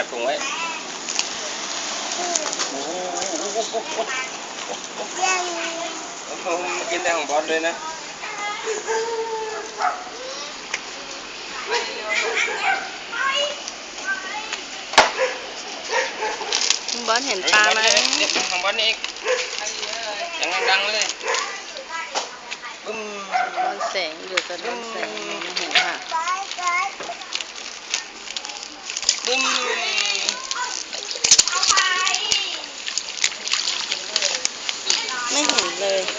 จับถุงไว้โอ้โหกินแต่ของบอสเลยนะบอสเห็นปลาไหมเด็กของบอสนี่อีกยังดังเลยบึ้มบอลแสงอยู่สะท้อนแสงมองไม่เห็นค่ะ บึ้ม ไม่เห็น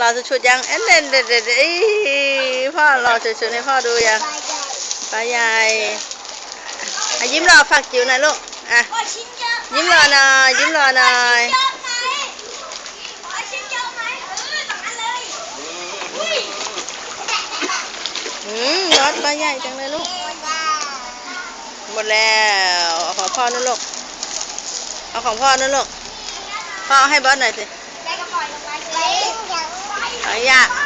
รอจะชุดยังเอ็นเด่นเด็ดเด็ดพ่อรอจะชุดให้พ่อดูยังปลาใหญ่ยิ้มรอฝักจิ๋วหน่อยลูกอะยิ้มรอหน่อยยิ้มรอหน่อยอะไหมขอชิ้นเยอะไหมเออตรงนั้นเลยอุ้ยอืมบอสปลาใหญ่จังเลยลูกหมดแล้วของพ่อนู่นลูกเอาของพ่อนู่นลูกพ่อให้บอสหน่อยสิได้กระ